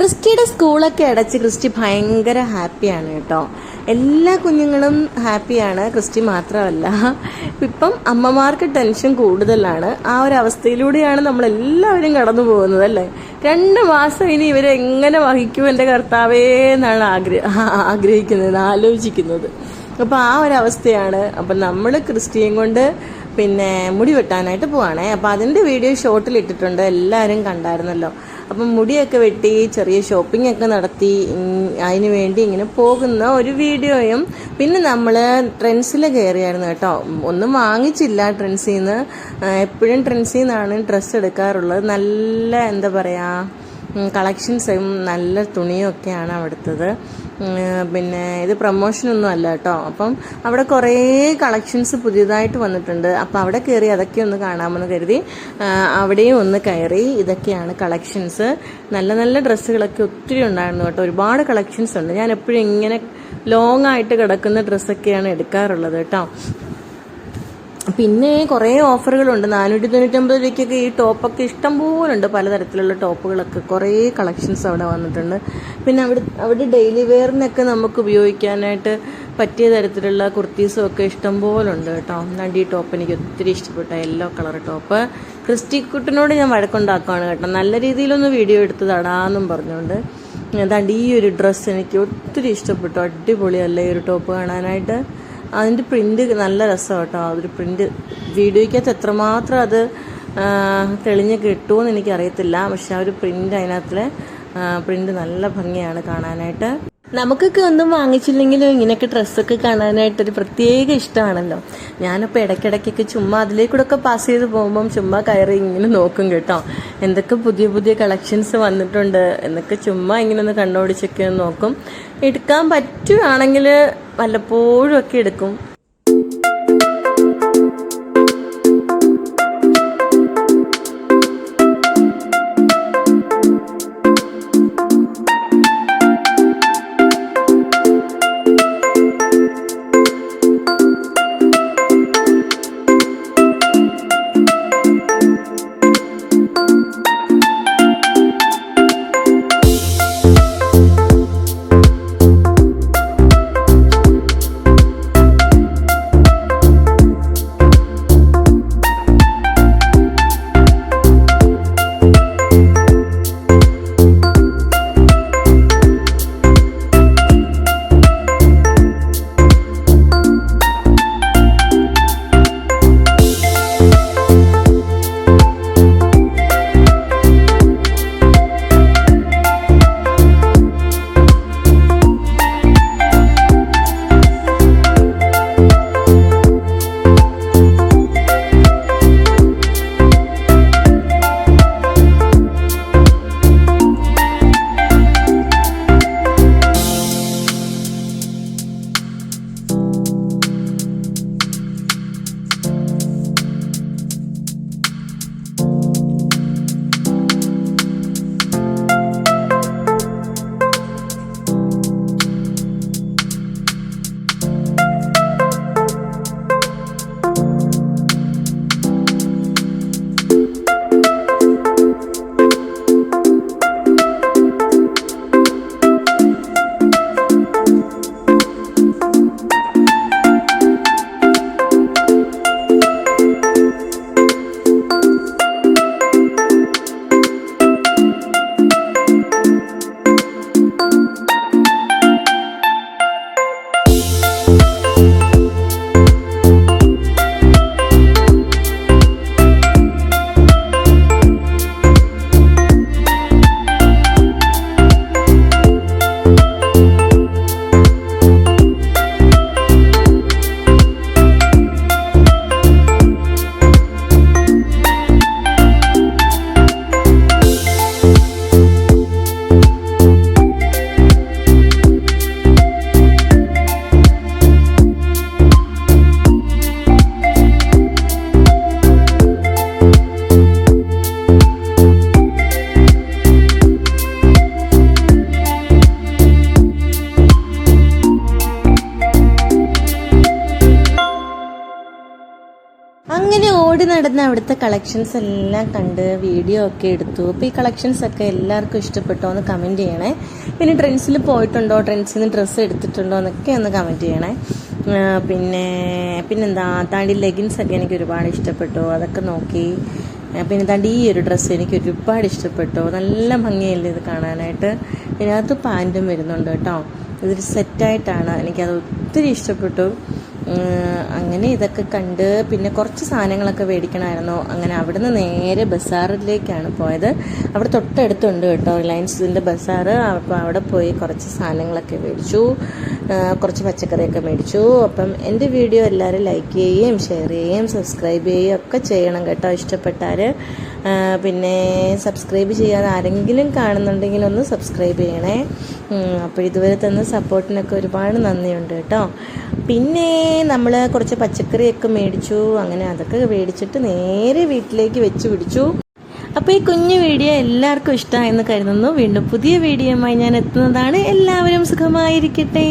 ക്രിസ്റ്റിയുടെ സ്കൂളൊക്കെ അടച്ച് ക്രിസ്റ്റി ഭയങ്കര ഹാപ്പിയാണ് കേട്ടോ. എല്ലാ കുഞ്ഞുങ്ങളും ഹാപ്പിയാണ്. ക്രിസ്റ്റി മാത്രമല്ല. ഇപ്പം അമ്മമാർക്ക് ടെൻഷൻ കൂടുതലാണ്. ആ ഒരു അവസ്ഥയിലൂടെയാണ് നമ്മൾ എല്ലാവരും കടന്നു പോകുന്നത് അല്ലേ? രണ്ട് മാസം ഇനി ഇവരെ എങ്ങനെ വഹിക്കും എന്റെ കർത്താവേ എന്നാണ് ആഗ്രഹ ആഗ്രഹിക്കുന്നത് ആലോചിക്കുന്നത്. അപ്പോൾ ആ ഒരു അവസ്ഥയാണ്. അപ്പം നമ്മൾ ക്രിസ്റ്റിയും കൊണ്ട് പിന്നെ മുടി വെട്ടാനായിട്ട് പോവാണേ. അപ്പോൾ അതിന്റെ വീഡിയോ ഷോർട്ടിൽ ഇട്ടിട്ടുണ്ട്. എല്ലാവരും കണ്ടായിരുന്നല്ലോ. അപ്പം മുടിയൊക്കെ വെട്ടി ചെറിയ ഷോപ്പിംഗ് ഒക്കെ നടത്തി അതിന് വേണ്ടി ഇങ്ങനെ പോകുന്ന ഒരു വീഡിയോയും പിന്നെ നമ്മൾ ട്രെൻഡ്സിൽ കയറിയായിരുന്നു കേട്ടോ. ഒന്നും വാങ്ങിച്ചില്ല ട്രെൻഡ്സിൽ നിന്ന് എപ്പോഴും ട്രെൻഡ്സിൽ നിന്നാണ് ഡ്രസ്സ് എടുക്കാറുള്ളത്. നല്ല എന്താ പറയുക കളക്ഷൻസും നല്ല തുണിയും ഒക്കെയാണ് അവിടുത്തത് പിന്നെ ഇത് പ്രൊമോഷനൊന്നും അല്ല കേട്ടോ. അപ്പം അവിടെ കുറേ കളക്ഷൻസ് പുതിയതായിട്ട് വന്നിട്ടുണ്ട്. അപ്പം അവിടെ കയറി അതൊക്കെ ഒന്ന് കാണാമെന്ന് കരുതി അവിടെയും ഒന്ന് കയറി ഇതൊക്കെയാണ് കളക്ഷൻസ് നല്ല നല്ല ഡ്രസ്സുകളൊക്കെ ഒത്തിരി ഉണ്ടായിരുന്നു കേട്ടോ. ഒരുപാട് കളക്ഷൻസ് ഉണ്ട്. ഞാൻ എപ്പോഴും ഇങ്ങനെ ലോങ് ആയിട്ട് കിടക്കുന്ന ഡ്രസ്സൊക്കെയാണ് എടുക്കാറുള്ളത് കേട്ടോ. പിന്നെ കുറേ ഓഫറുകളുണ്ട്. നാനൂറ്റി തൊണ്ണൂറ്റൊമ്പത് രൂപയ്ക്കൊക്കെ ഈ ടോപ്പൊക്കെ ഇഷ്ടം പോലെ ഉണ്ട് പലതരത്തിലുള്ള ടോപ്പുകളൊക്കെ കുറേ കളക്ഷൻസ് അവിടെ വന്നിട്ടുണ്ട്. പിന്നെ അവിടെ അവിടെ ഡെയിലി വെയറിനൊക്കെ നമുക്ക് ഉപയോഗിക്കാനായിട്ട് പറ്റിയ തരത്തിലുള്ള കുർത്തീസും ഒക്കെ ഇഷ്ടം പോലെ ഉണ്ട് കേട്ടോ നടി ടോപ്പ് എനിക്ക് ഒത്തിരി ഇഷ്ടപ്പെട്ട യെല്ലോ കളർ ടോപ്പ്. ക്രിസ്റ്റി കുട്ടിനോട് ഞാൻ വഴക്കുണ്ടാക്കുകയാണ് കേട്ടോ. നല്ല രീതിയിലൊന്ന് വീഡിയോ എടുത്ത് തടാന്നും പറഞ്ഞുകൊണ്ട്. ഏതാണ്ട് ഈ ഒരു ഡ്രസ്സ് എനിക്ക് ഒത്തിരി ഇഷ്ടപ്പെട്ടു. അടിപൊളിയല്ലേ ഈ ഒരു ടോപ്പ് കാണാനായിട്ട്. അതിന്റെ പ്രിന്റ് നല്ല രസമാണ് കേട്ടോ. അതൊരു പ്രിന്റ് വീഡിയോയ്ക്കകത്ത് എത്രമാത്രം അത് തെളിഞ്ഞ് കിട്ടുമെന്ന് എനിക്കറിയത്തില്ല. പക്ഷെ ആ ഒരു പ്രിന്റ് അതിനകത്തിലെ പ്രിന്റ് നല്ല ഭംഗിയാണ് കാണാനായിട്ട്. നമുക്കൊക്കെ ഒന്നും വാങ്ങിച്ചില്ലെങ്കിലും ഇങ്ങനെയൊക്കെ ഡ്രസ്സൊക്കെ കാണാനായിട്ടൊരു പ്രത്യേക ഇഷ്ടമാണല്ലോ. ഞാനപ്പോൾ ഇടയ്ക്കിടയ്ക്കൊക്കെ ചുമ്മാ അതിലേക്കൂടെ ഒക്കെ പാസ് ചെയ്ത് പോകുമ്പം ചുമ്മാ കയറി ഇങ്ങനെ നോക്കും കേട്ടോ. എന്തൊക്കെ പുതിയ പുതിയ കളക്ഷൻസ് വന്നിട്ടുണ്ട് എന്നൊക്കെ ചുമ്മാ ഇങ്ങനെ ഒന്ന് കണ്ണോടിച്ചൊക്കെ നോക്കും. എടുക്കാൻ പറ്റുകയാണെങ്കിൽ വല്ലപ്പോഴും ഒക്കെ എടുക്കും. നടന്ന അവിടുത്തെ കളക്ഷൻസ് എല്ലാം കണ്ട് വീഡിയോ ഒക്കെ എടുത്തു. അപ്പോൾ ഈ കളക്ഷൻസ് ഒക്കെ എല്ലാവർക്കും ഇഷ്ടപ്പെട്ടോ എന്ന് കമന്റ് ചെയ്യണേ. പിന്നെ ട്രെൻഡ്സിൽ പോയിട്ടുണ്ടോ? ട്രെൻഡ്സിൽ നിന്ന് ഡ്രസ്സ് എടുത്തിട്ടുണ്ടോ എന്നൊക്കെ ഒന്ന് കമന്റ് ചെയ്യണേ. പിന്നെ പിന്നെന്താ? താണ്ടി ലെഗിൻസ് ഒക്കെ എനിക്ക് ഒരുപാട് ഇഷ്ടപ്പെട്ടു. അതൊക്കെ നോക്കി. പിന്നെ താണ്ടി ഈ ഒരു ഡ്രസ്സ് എനിക്ക് ഒരുപാട് ഇഷ്ടപ്പെട്ടു. നല്ല ഭംഗിയല്ലേ ഇത് കാണാനായിട്ട്. ഇതിനകത്ത് പാന്റും വരുന്നുണ്ട് കേട്ടോ. ഇതൊരു സെറ്റായിട്ടാണ് എനിക്കത് ഒത്തിരി ഇഷ്ടപ്പെട്ടു. അങ്ങനെ ഇതൊക്കെ കണ്ട് പിന്നെ കുറച്ച് സാധനങ്ങളൊക്കെ മേടിക്കണമായിരുന്നു. അങ്ങനെ അവിടുന്ന് നേരെ ബസാറിലേക്കാണ് പോയത്. അവിടെ തൊട്ടടുത്തുണ്ട് കേട്ടോ റിലയൻസിന്റെ ബസാറ്. അപ്പോൾ അവിടെ പോയി കുറച്ച് സാധനങ്ങളൊക്കെ മേടിച്ചു. കുറച്ച് പച്ചക്കറിയൊക്കെ മേടിച്ചു. അപ്പം എന്റെ വീഡിയോ എല്ലാവരും ലൈക്ക് ചെയ്യുകയും ഷെയർ ചെയ്യുകയും സബ്സ്ക്രൈബ് ചെയ്യുകയും ഒക്കെ ചെയ്യണം കേട്ടോ ഇഷ്ടപ്പെട്ടാൽ പിന്നെ സബ്സ്ക്രൈബ് ചെയ്യാതെ ആരെങ്കിലും കാണുന്നുണ്ടെങ്കിൽ ഒന്ന് സബ്സ്ക്രൈബ് ചെയ്യണേ. അപ്പോൾ ഇതുവരെ തന്ന സപ്പോർട്ടിനൊക്കെ ഒരുപാട് നന്ദിയുണ്ട് കേട്ടോ. പിന്നെ നമ്മൾ കുറച്ച് പച്ചക്കറിയൊക്കെ മേടിച്ചു അങ്ങനെ അതൊക്കെ മേടിച്ചിട്ട് നേരെ വീട്ടിലേക്ക് വെച്ച് പിടിച്ചു. അപ്പോൾ ഈ കുഞ്ഞു വീഡിയോ എല്ലാവർക്കും ഇഷ്ടമായെന്ന് കരുതുന്നു. വീണ്ടും പുതിയ വീഡിയോയുമായി ഞാൻ എത്തുന്നതാണ്. എല്ലാവരും സുഖമായിരിക്കട്ടെ.